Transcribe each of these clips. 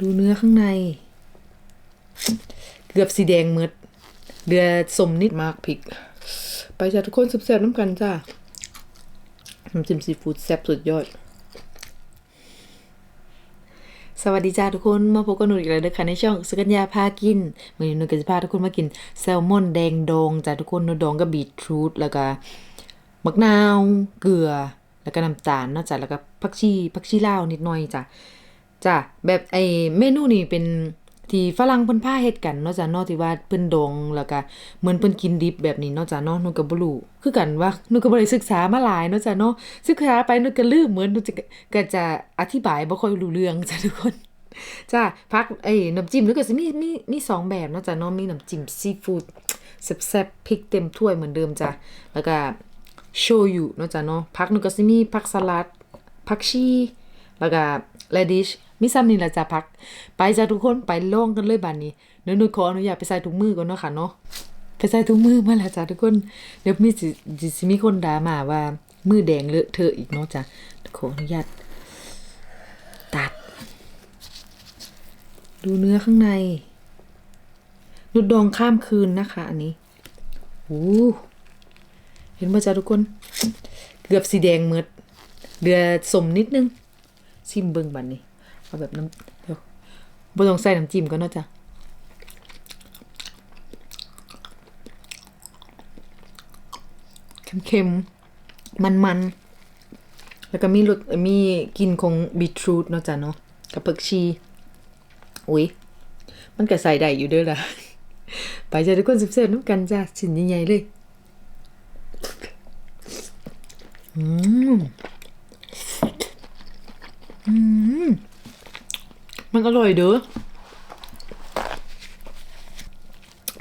ดูเนื้อข้างใน เกือบสีแดงหมืดเดือสมนิดมากพริก ไปจ้าทุกคนแซ่บๆน้ำกันจ้าน้ำจิ้มซีฟู้ดแซ่บสุดยอด สวัสดีจ้าทุกคน มาพบกับหนูอีกแล้วเด้อค่ะในช่องสกัญญาพากินมื้อนี้หนูก็จะพาทุกคนมากินแซลมอนแดงดองจ้าทุกคนหนูดองกับบีทรูทแล้วก็มะนาว เกลือ แล้วก็น้ำตาลเนาะจ้ะแล้วก็ผักชีผักชีลาวนิดหน่อยจ้ะ จ้ะแบบไอ้เมนูนี้เป็นที่ฝรั่งเพิ่นพาเฮ็ดกันเนาะจ้ะเนาะที่ว่าเพิ่นดองแล้วก็เหมือนเพิ่นกินดิบแบบนี้เนาะจ้ะเนาะหนูก็บ่รู้คือกันว่าหนูก็บ่ได้ศึกษามาหลายเนาะจ้ะเนาะศึกษาไปหนูก็ลืมเหมือนหนูจะก็จะอธิบายบ่ค่อยรู้เรื่องจ้ะทุกคนจ้าพักไอ้น้ำจิ้มแล้วก็สิมีมีมีสองแบบเนาะจ้ะเนาะมีน้ำจิ้มซีฟู้ดแซ่บๆพริกเต็มถ้วยเหมือนเดิมจ้ะแล้วก็โชยุเนาะจ้ะเนาะพักหนึงก็สิมีผักสลัดผักชีแล้วก็เรดิช มีซ้ำนี่แหละจ้ะพัก ไปจ้ะทุกคนไปลองกันเลยบัดนี้เดี๋ยวหนูขออนุญาตไปใส่ถุงมือก่อนเนาะค่ะเนาะไปใส่ถุงมือมาแล้วจ้ะทุกคน เดี๋ยวมีสิมีคนด่ามาว่ามือแดงเลอะเทอะอีกเนาะจ้ะขออนุญาตตัด ดูเนื้อข้างในนุดดองข้ามคืนนะคะ อันนี้โอ้เห็นป่ะจ๊ะทุกคน เกือบสีแดงเมืดเดือสมนิดนึงชิมเบิ่งบันนี้ เอาแบบน้ำเดี๋ยวบ่ต้องใส่น้ำจิ้มก็เนาะจ้ะเค็มๆ มันๆ แล้วก็มีรสมีกลิ่นของบีทรูทเนาะจ้ะเนาะกับผักชี อุ้ยมันก็ใส่ได้อยู่เด้อล่ะ ไปจ้ะทุกคนสุบๆน้ำกันจ้ะชิ้นใหญ่ๆเลย อืม อืม มันอร่อยเด้อ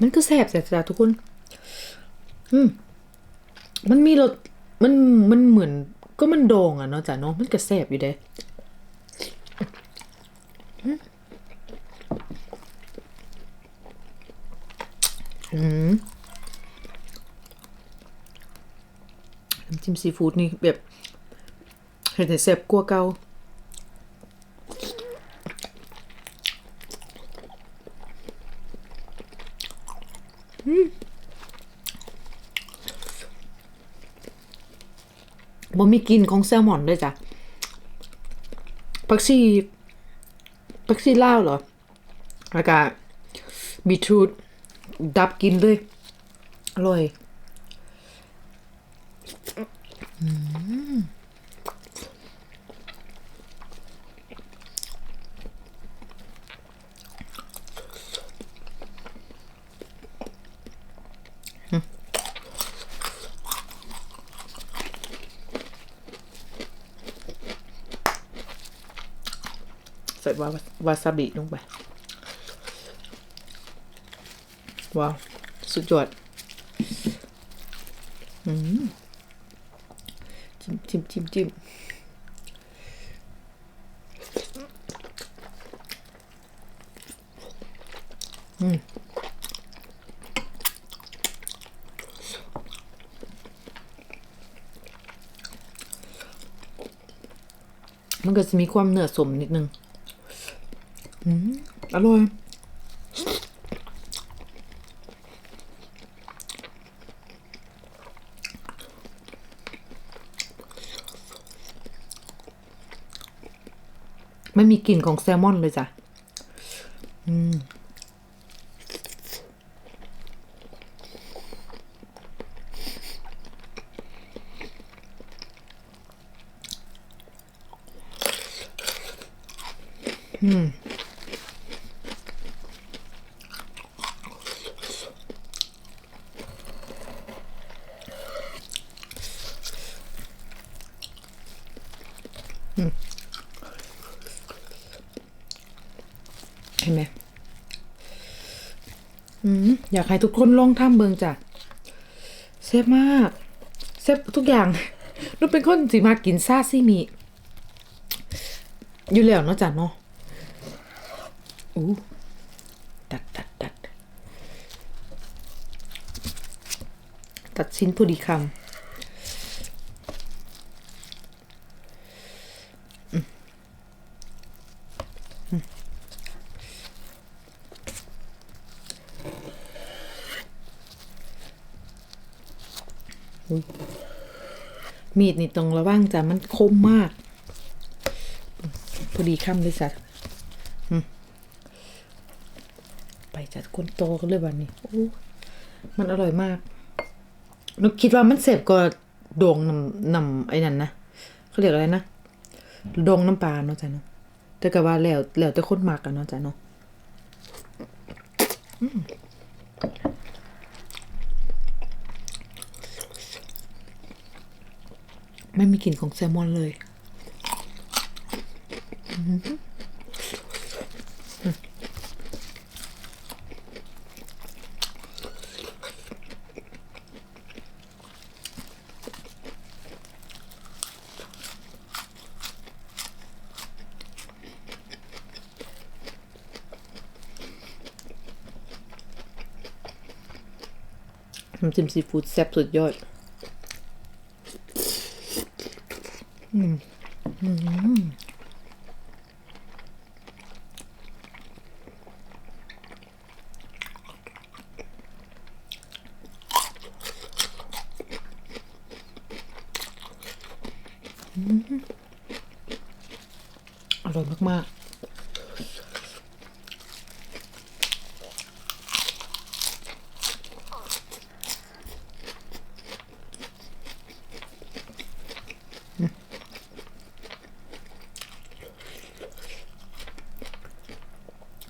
มันก็แซ่บแซ่บจ้ะทุกคน อืม มันมีรส มัน มันเหมือน ก็มันดองอะเนาะจ้ะเนาะ มันก็แซ่บอยู่เด้อืมน้ำจิ้มซีฟู้ดนี่แบบเห็นแต่แซ่บกว่าเก่ามบ่ มีกลิ่นของแซลมอนด้วยจ้ะผักชีผักชีลาวเหรอแล้วก็บีทรูทดับกินเลยอร่อยใส่วาวาซาบิลงไป ว้าว สุดยอดอจิ้มจิ้มจิ้มจิ้มอืมมันก็จะมีความเนื้อสมนิดนึง อร่อย ไม่มีกลิ่นของแซลมอนเลยจ้ะ อืม อืม เห็นไหมอยากให้ทุกคนลองทำเบิงจ้ะแซ่บมากแซ่บทุกอย่างนุ่เป็นคนสิมากินซาซิมิอยู่แล้วเนาะจ้ะเนาะอู้ตัดตัดตัดตัดชิ้นพอดีคำ มีดนี่ต้องระวังจ้ะมันคมมาก พอดีคำเลยจ้ะไปจัดคนโตกันเลยวันนี้โอ้มันอร่อยมากนุกคิดว่ามันเสพก็โด่งนำนำไอ้นั่นนะเขาเรียกอะไรนะด่งน้ำปลาเนาะจ้ะเนาะแต่ก็ว่าแล้วแล้วแต่คนมักกันเนาะจ้ะเนาะอืม ไม่มีกลิ่นของแซลมอนเลย น้ำจิ้มซีฟู้ดแซ่บสุดยอด อร่อยมาก ๆ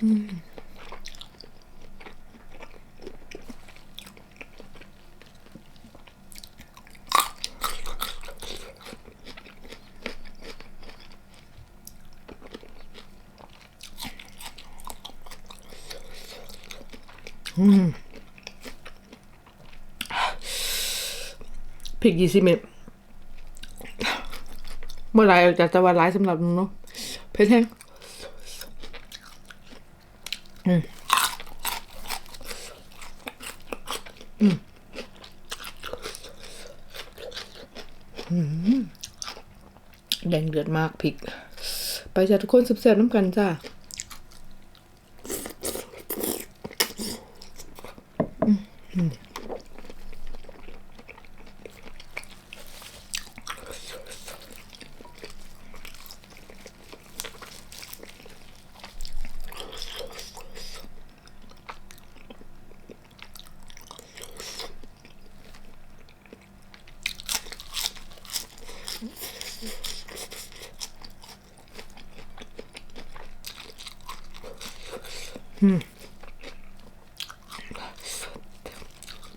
พริกยี่สิบเม็ดเมื่อไรจะจะว่าร้ายสำหรับหนูเนาะเผ็ดแห้ง อืมอืมแดงเดือดมากพริก ไปจ้ะทุกคนแซ่บๆน้ำกันจ้า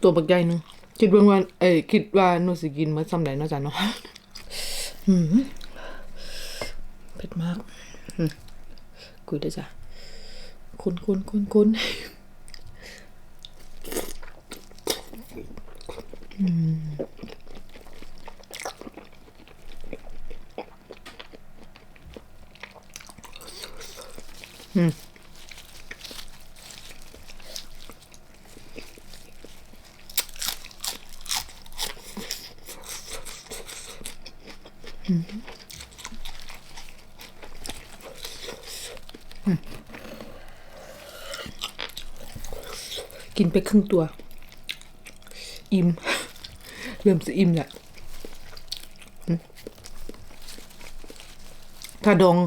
ตัวบักใหญ่หนึงคิดว่าว่าเอ้ยคิดว่าหนูสิกินมาซ้ำใดเนาะจ้ะเนาะอืมเผ็ดมากอืมคุยได้อจ้ะคนคนคนคน กินไปครึ่งตัว อิ่มเริ่มจะอิ่มแหละถ้าดอง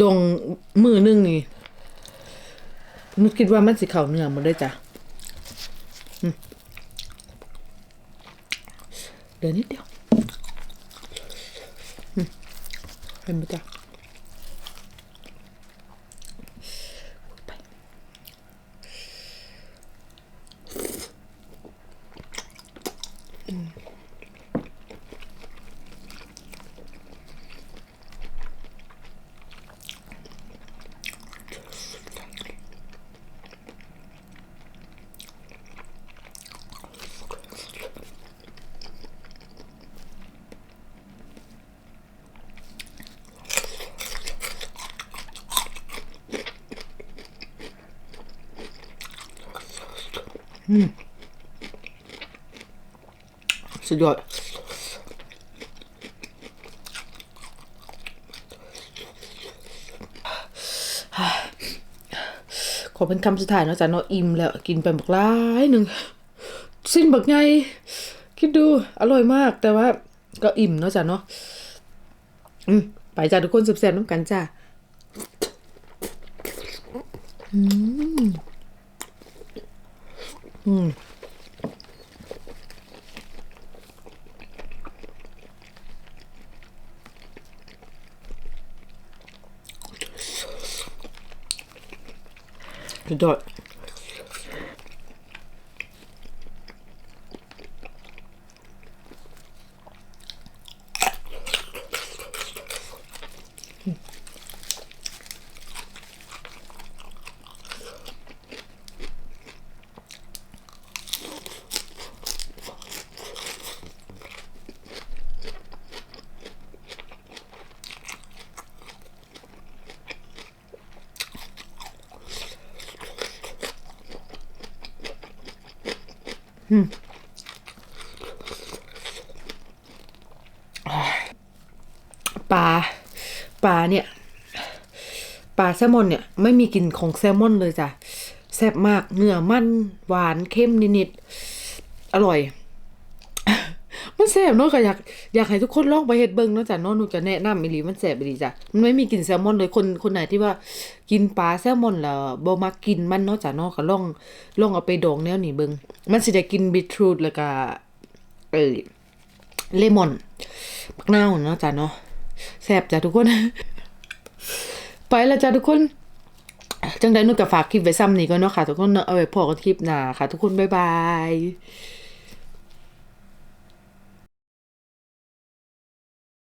ดองมือนึงนี่นึกคิดว่ามันสิเข่าเนื้อหมันได้จ้ะเดี๋ยวนิดเดียวเป็นไหมจ๊ะไป สุดยอดขอเป็นคำสุดท้ายเนาะจ๊ะเนาะอิ่มแล้วกินไปบักหลายหนึ่งสิ้นบักไงคิดดูอร่อยมาก แต่ว่าก็อิ่มเนาะจ๊ะเนาะอืมไปจ้ะทุกคนสุบแซ่บน้ำกันจ้ะสุด ยอด ปลาปลาเนี่ยปลาแซลมอนเนี่ยไม่มีกลิ่นของแซลมอนเลยจ้ะแซ่บมากเนื้อมันหวานเข้มนิดๆอร่อย มันแซ่บเนาะก็อยาก อยากให้ทุกคนลองไปเฮ็ดเบิ่งเนาะจ้ะเนาะหนูจะแนะนำอีหลีมันแซบอีหลีจ้ะมันไม่มีกลิ่นแซลมอนเลยคนคนไหนที่ว่ากินปลาแซลมอนแล้วบ่มักกินมันเนาะจ้ะเนาะก็ลองลองเอาไปดองแนวนี้เบิ่งมันสิได้กินบีทรูทแล้วก็เอ้ยเลมอนมะนาวเนาะจ้ะเนาะแซ่บจ้ะทุกคน ไปแล้วจ้ะทุกคนจังได้นุกกับฝากคลิปไว้ซ้ำนี้ก็เนาะค่ะ ทุกคนเนาะเอาไว้พอกันคลิปหน้าค่ะ ทุกคนบ๊ายบาย